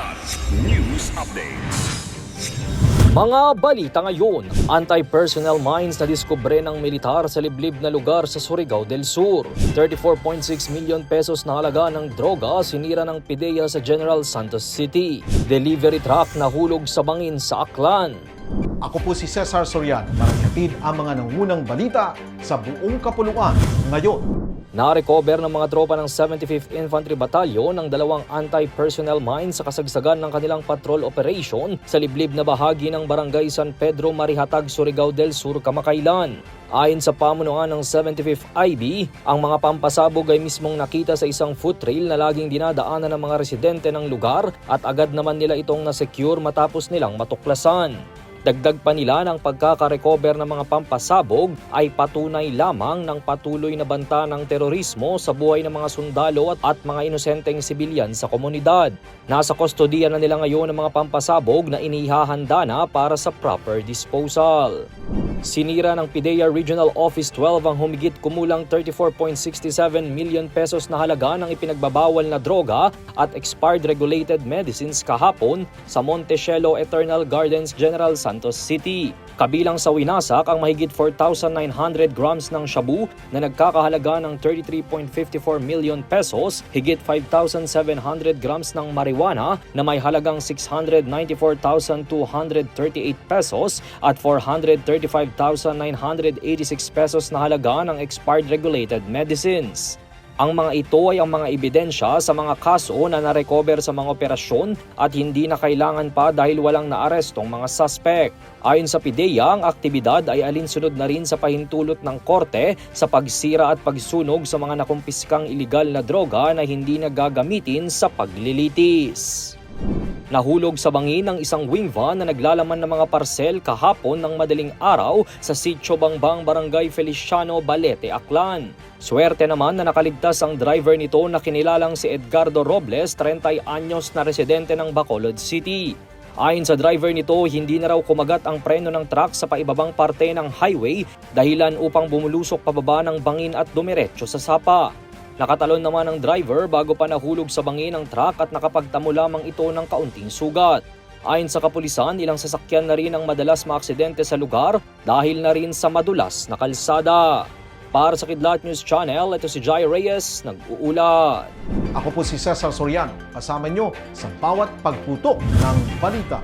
Kilat News Updates. Mga balita ngayon, anti-personnel mines na diskubre ng militar sa liblib na lugar sa Surigao del Sur. 34.6 milyon pesos na halaga ng droga sinira ng PIDEA sa General Santos City. Delivery truck na hulog sa bangin sa Aklan. Ako po si Cesar Soriano para ihatid ang mga nangunang balita sa buong kapuluan ngayon. Na-recover ng mga tropa ng 75th Infantry Battalion ang dalawang anti-personnel mines sa kasagsagan ng kanilang patrol operation sa liblib na bahagi ng Barangay San Pedro Marihatag, Surigao del Sur, Kamakailan. Ayon sa pamunuan ng 75th IB, ang mga pampasabog ay mismong nakita sa isang foot trail na laging dinadaanan ng mga residente ng lugar at agad naman nila itong na-secure matapos nilang matuklasan. Dagdag pa nila ng pagkakarecover ng mga pampasabog ay patunay lamang ng patuloy na banta ng terorismo sa buhay ng mga sundalo at, at mga inosenteng sibilyan sa komunidad. Nasa kustodiya na nila ngayon ang mga pampasabog na inihahanda na para sa proper disposal. Sinira ng PIDEA Regional Office 12 ang humigit kumulang 34.67 million pesos na halaga ng ipinagbabawal na droga at expired regulated medicines kahapon sa Montecielo Eternal Gardens General Santos City. Kabilang sa winasak ang mahigit 4,900 grams ng shabu na nagkakahalaga ng 33.54 million pesos, higit 5,700 grams ng marijuana na may halagang 694,238 pesos at 435,986 pesos na halaga ng expired regulated medicines. Ang mga ito ay ang mga ebidensya sa mga kaso na narecover sa mga operasyon at hindi na kailangan pa dahil walang naarestong mga suspect. Ayon sa PIDEA, ang aktibidad ay alinsunod na rin sa pahintulot ng korte sa pagsira at pagsunog sa mga nakumpiskang iligal na droga na hindi na gagamitin sa paglilitis. Nahulog sa bangin ng isang wing van na naglalaman ng mga parsel kahapon ng madaling araw sa Sitio Bangbang Barangay Feliciano, Balete, Aklan. Swerte naman na nakaligtas ang driver nito na kinilalang si Edgardo Robles, 30 anyos na residente ng Bacolod City. Ayon sa driver nito, hindi na raw kumagat ang preno ng truck sa paibabang parte ng highway dahilan upang bumulusok pababa ng bangin at dumiretso sa sapa. Nakatalon naman ang driver bago pa nahulog sa bangin ng truck at nakapagtamo lamang ito ng kaunting sugat. Ayon sa kapulisan, ilang sasakyan na rin ang madalas maaksidente sa lugar dahil na rin sa madulas na kalsada. Para sa Kidlat News Channel, ito si Jai Reyes, nag-uulat. Ako po si Cesar Soriano, kasama nyo sa bawat pagputok ng balita.